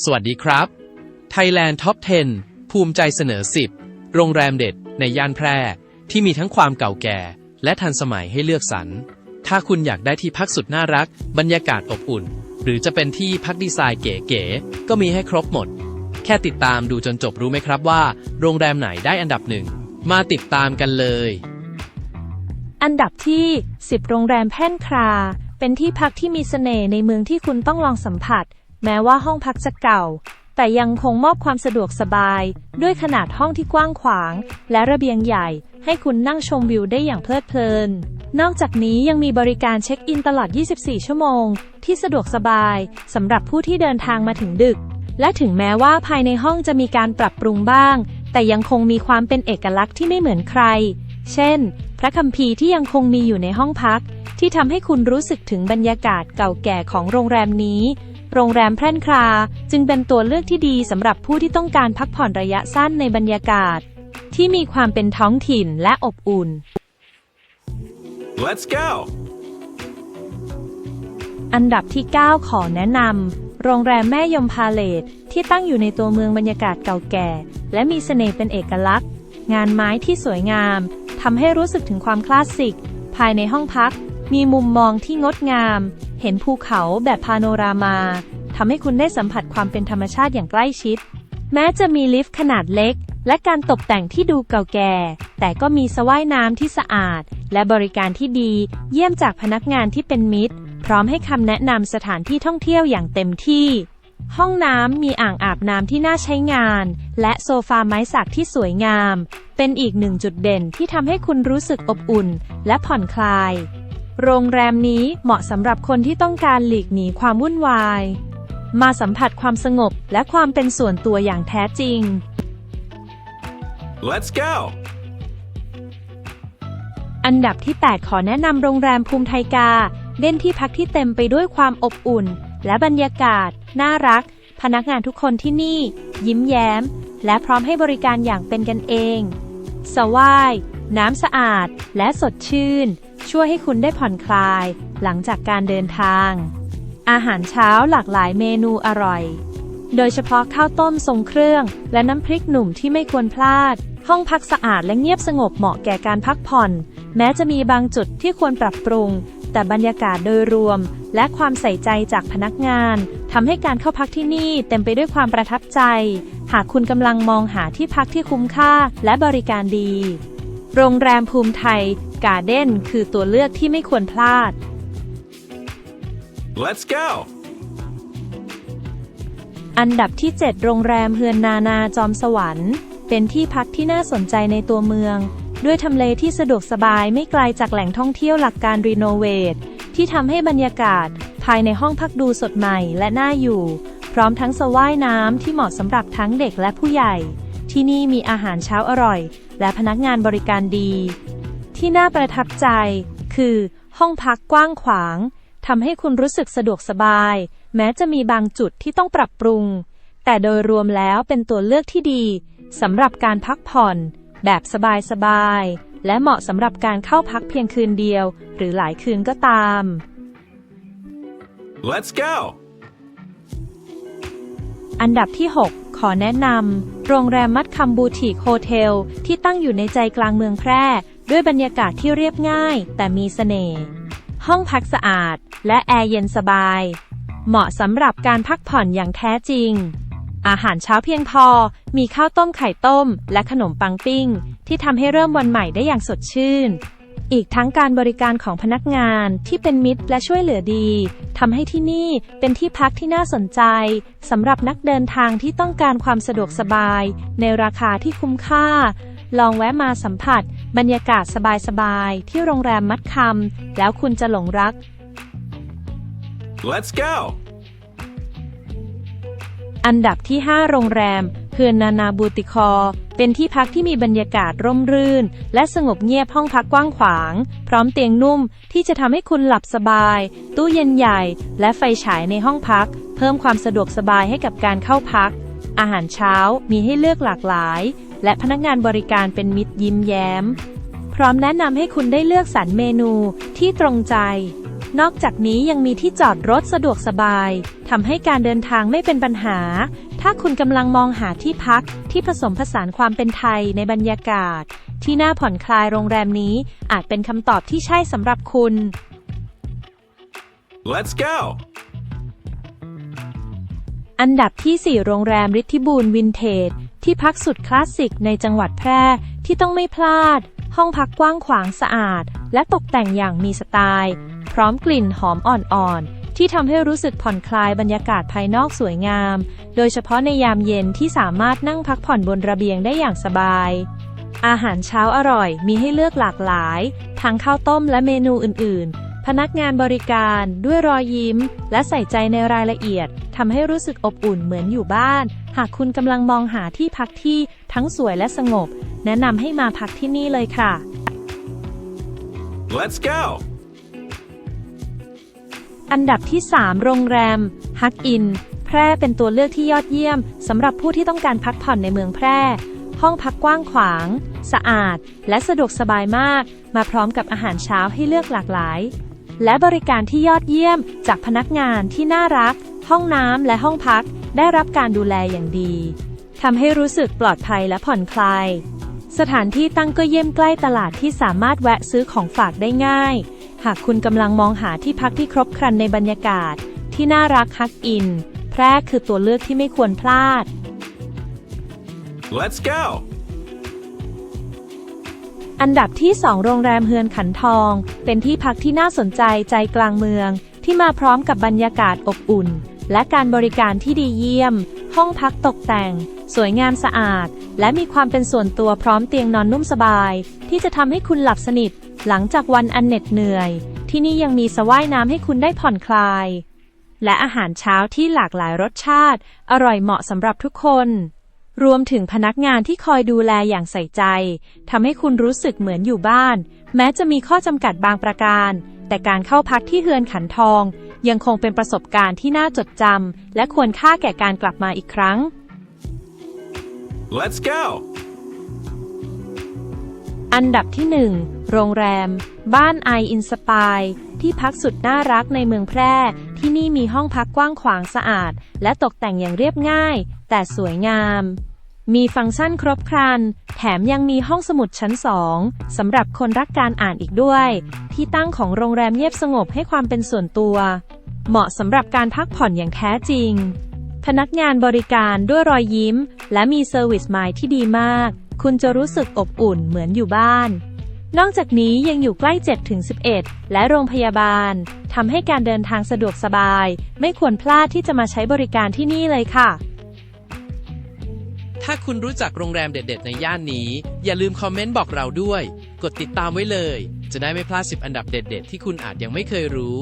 สวัสดีครับ Thailand Top 10 ภูมิใจเสนอ 10 โรงแรมเด็ดในย่านแพร่ ที่มีทั้งความเก่าแก่ และทันสมัยให้เลือกสรร ถ้าคุณอยากได้ที่พักสุดน่ารัก บรรยากาศอบอุ่น หรือจะเป็นที่พักดีไซน์เก๋ๆ ก็มีให้ครบหมด แค่ติดตามดูจนจบรู้ไหมครับว่า โรงแรมไหนได้อันดับหนึ่ง มาติดตามกันเลย อันดับที่ 10 โรงแรมแพ่นครา เป็นที่พักที่มีเสน่ห์ในเมืองที่คุณต้องลองสัมผัส แม้ว่าห้องพักจะเก่า แต่ยังคงมอบความสะดวกสบาย ด้วยขนาดห้องที่กว้างขวาง และระเบียงใหญ่ ให้คุณนั่งชมวิวได้อย่างเพลิดเพลิน นอกจากนี้ยังมีบริการเช็คอินตลอด 24 ชั่วโมง ที่สะดวกสบายสำหรับผู้ที่เดินทางมาถึงดึก และถึงแม้ว่าภายในห้องจะมีการปรับปรุงบ้าง แต่ยังคงมีความเป็นเอกลักษณ์ที่ไม่เหมือนใคร เช่น พระคัมภีร์ที่ยังคงมีอยู่ในห้องพักที่ทำให้คุณรู้สึกถึงบรรยากาศเก่าแก่ของโรงแรมนี้ โรงแรมแพร่นครา จึงเป็นตัวเลือกที่ดีสำหรับผู้ที่ต้องการพักผ่อนระยะสั้นในบรรยากาศ ที่มีความเป็นท้องถิ่นและอบอุ่น Let's go! อันดับที่ 9 ขอแนะนำโรงแรมแม่ยมพาเลตที่ตั้งอยู่ในตัวเมืองบรรยากาศเก่าแก่ และมีเสน่ห์เป็นเอกลักษณ์ งานไม้ที่สวยงามทำให้รู้สึกถึงความคลาสสิก ภายในห้องพัก มีมุมมองที่งดงาม เห็นภูเขาแบบพาโนรามา ทำให้คุณได้สัมผัสความเป็นธรรมชาติอย่างใกล้ชิด แม้จะมีลิฟต์ขนาดเล็ก และการตกแต่งที่ดูเก่าแก่ แต่ก็มีสระว่ายน้ำที่สะอาด และบริการที่ดี เยี่ยมจากพนักงานที่เป็นมิตร พร้อมให้คำแนะนำสถานที่ท่องเที่ยวอย่างเต็มที่ ห้องน้ำมีอ่างอาบน้ำที่น่าใช้งาน และโซฟาไม้สักที่สวยงาม เป็นอีกหนึ่งจุดเด่นที่ทำให้คุณรู้สึกอบอุ่น และผ่อนคลาย โรงแรมนี้เหมาะสำหรับคนที่ต้องการหลีกหนีความวุ่นวาย มาสัมผัสความสงบและความเป็นส่วนตัวอย่างแท้จริง Let's go! อันดับที่ 8 ขอแนะนำโรงแรมภูมิไทยกา เด่นที่พักที่เต็มไปด้วยความอบอุ่น และบรรยากาศ น่ารัก พนักงานทุกคนที่นี่ ยิ้มแย้ม และพร้อมให้บริการอย่างเป็นกันเอง สว่าย น้ำสะอาด และสดชื่น ช่วยให้คุณได้ผ่อนคลาย หลังจากการเดินทาง อาหารเช้าหลากหลายเมนูอร่อย โดยเฉพาะข้าวต้มทรงเครื่อง และน้ำพริกหนุ่มที่ไม่ควรพลาด ห้องพักสะอาดและเงียบสงบเหมาะแก่การพักผ่อน แม้จะมีบางจุดที่ควรปรับปรุง แต่บรรยากาศโดยรวม และความใส่ใจจากพนักงานทำให้การเข้าพักที่นี่เต็มไปด้วยความประทับใจ หากคุณกำลังมองหาที่พักที่คุ้มค่าและบริการดี โรงแรมภูมิไทย การ์เด้นคือตัวเลือกที่ไม่ควรพลาด Let's go! อันดับที่ 7 โรงแรมเฮือนนานาจอมสวรรค์ เป็นที่พักที่น่าสนใจในตัวเมือง ด้วยทำเลที่สะดวกสบายไม่ไกลจากแหล่งท่องเที่ยวหลักการรีโนเวทที่ทำให้บรรยากาศ ภายในห้องพักดูสดใหม่และน่าอยู่ พร้อมทั้งสระว่ายน้ำที่เหมาะสำหรับทั้งเด็กและผู้ใหญ่ ที่นี่มีอาหารเช้าอร่อย และพนักงานบริการดี ที่น่าประทับใจ คือ ห้องพักกว้างขวางทำให้คุณรู้สึกสะดวกสบาย แม้จะมีบางจุดที่ต้องปรับปรุง แต่โดยรวมแล้วเป็นตัวเลือกที่ดีสำหรับการพักผ่อน แบบสบายๆและเหมาะสำหรับการเข้าพักเพียงคืนเดียว หรือหลายคืนก็ตาม Let's go! อันดับที่ 6 ขอแนะนำโรงแรมมัดคำบูติกโฮเทล ที่ตั้งอยู่ในใจกลางเมืองแพร่ ด้วยบรรยากาศที่เรียบง่ายแต่มีเสน่ห์ ห้องพักสะอาดและแอร์เย็นสบาย เหมาะสำหรับการพักผ่อนอย่างแท้จริง อาหารเช้าเพียงพอ มีข้าวต้มไข่ต้ม และขนมปังปิ้ง ที่ทำให้เริ่มวันใหม่ได้อย่างสดชื่น อีกทั้งการบริการของพนักงานที่เป็นมิตรและช่วยเหลือดีทำให้ที่นี่เป็นที่พักที่น่าสนใจสำหรับนักเดินทางที่ต้องการความสะดวกสบาย ในราคาที่คุ้มค่า ลองแวะมาสัมผัส บรรยากาศสบาย ๆ ที่โรงแรมมัดคำแล้วคุณจะหลงรัก Let's go! อันดับที่ 5 โรงแรมเฮือนนานาบูติคอ เป็นที่พักที่มีบรรยากาศร่มรื่น และสงบเงียบห้องพักกว้างขวาง พร้อมเตียงนุ่มที่จะทำให้คุณหลับสบาย ตู้เย็นใหญ่ และไฟฉายในห้องพัก เพิ่มความสะดวกสบายให้กับการเข้าพัก อาหารเช้ามีให้เลือกหลากหลาย และพนักงานบริการเป็นมิตรยิ้มแย้ม พร้อมแนะนำให้คุณได้เลือกสรรเมนูที่ตรงใจ นอกจากนี้ยังมีที่จอดรถสะดวกสบายทำให้การเดินทางไม่เป็นปัญหา ถ้าคุณกำลังมองหาที่พักที่ผสมผสานความเป็นไทยในบรรยากาศ ที่น่าผ่อนคลายโรงแรมนี้อาจเป็นคำตอบที่ใช่สำหรับคุณ Let's go! อันดับที่ 4 โรงแรมฤทธิบูรณ์วินเทจ ที่พักสุดคลาสสิกในจังหวัดแพร่ที่ต้องไม่พลาด ห้องพักกว้างขวางสะอาด และตกแต่งอย่างมีสไตล์ พร้อมกลิ่นหอมอ่อนๆ ที่ทำให้รู้สึกผ่อนคลายบรรยากาศภายนอกสวยงาม โดยเฉพาะในยามเย็นที่สามารถนั่งพักผ่อนบนระเบียงได้อย่างสบาย อาหารเช้าอร่อยมีให้เลือกหลากหลาย ทั้งข้าวต้มและเมนูอื่นๆ พนักงานบริการด้วยรอยยิ้ม และใส่ใจในรายละเอียดทำให้รู้สึกอบอุ่นเหมือนอยู่บ้าน หากคุณกำลังมองหาที่พักที่ทั้งสวยและสงบ แนะนำให้มาพักที่นี่เลยค่ะ Let's go! อันดับที่ 3 โรงแรมฮักอิน แพร่เป็นตัวเลือกที่ยอดเยี่ยมสำหรับผู้ที่ต้องการพักผ่อนในเมืองแพร่ ห้องพักกว้างขวาง สะอาด และสะดวกสบายมาก มาพร้อมกับอาหารเช้าให้เลือกหลากหลาย และบริการที่ยอดเยี่ยมจากพนักงานที่น่ารัก ห้องน้ำและห้องพักได้รับการดูแลอย่างดีทำให้รู้สึกปลอดภัยและผ่อนคลาย สถานที่ตั้งก็เยี่ยมใกล้ตลาดที่สามารถแวะซื้อของฝากได้ง่าย หากคุณกำลังมองหาที่พักที่ครบครันในบรรยากาศ ที่น่ารักฮักอิน แพร่คือตัวเลือกที่ไม่ควรพลาด Let's go! อันดับที่ 2 โรงแรมเฮือนขันทอง เป็นที่พักที่น่าสนใจใจกลางเมือง ที่มาพร้อมกับบรรยากาศอบอุ่น และการบริการที่ดีเยี่ยม ห้องพักตกแต่ง สวยงามสะอาด และมีความเป็นส่วนตัวพร้อมเตียงนอนนุ่มสบาย ที่จะทำให้คุณหลับสนิท หลังจากวันอันเหน็ดเหนื่อย ที่นี่ยังมีสระว่ายน้ำให้คุณได้ผ่อนคลาย และอาหารเช้าที่หลากหลายรสชาติ อร่อยเหมาะสำหรับทุกคน รวมถึงพนักงานที่คอยดูแลอย่างใส่ใจทำให้คุณรู้สึกเหมือนอยู่บ้าน แม้จะมีข้อจำกัดบางประการ แต่การเข้าพักที่เฮือนขันทอง ยังคงเป็นประสบการณ์ที่น่าจดจำและควรค่าแก่การกลับมาอีกครั้ง Let's go! อันดับที่ 1 โรงแรม บ้านไออินสปาย ที่พักสุดน่ารักในเมืองแพร่ ที่นี่มีห้องพักกว้างขวางสะอาด และตกแต่งอย่างเรียบง่าย แต่สวยงาม มีฟังก์ชันครบครัน แถมยังมีห้องสมุดชั้นสองสำหรับคนรักการอ่านอีกด้วย ที่ตั้งของโรงแรมเงียบสงบให้ความเป็นส่วนตัว เหมาะสำหรับการพักผ่อนอย่างแท้จริง พนักงานบริการด้วยรอยยิ้ม และมีเซอร์วิสไมายที่ดีมาก คุณจะรู้สึกอบอุ่นเหมือนอยู่บ้าน นอกจากนี้ยังอยู่ใกล้ 7-11 และโรงพยาบาลทำให้การเดินทางสะดวกสบาย ไม่ควรพลาดที่จะมาใช้บริการที่นี่เลยค่ะ ถ้าคุณรู้จักโรงแรมเด็ด ๆ ในย่านนี้ อย่าลืมคอมเมนต์บอกเราด้วย กดติดตามไว้เลย จะได้ไม่พลาด 10 อันดับเด็ด ๆ ที่คุณอาจยังไม่เคยรู้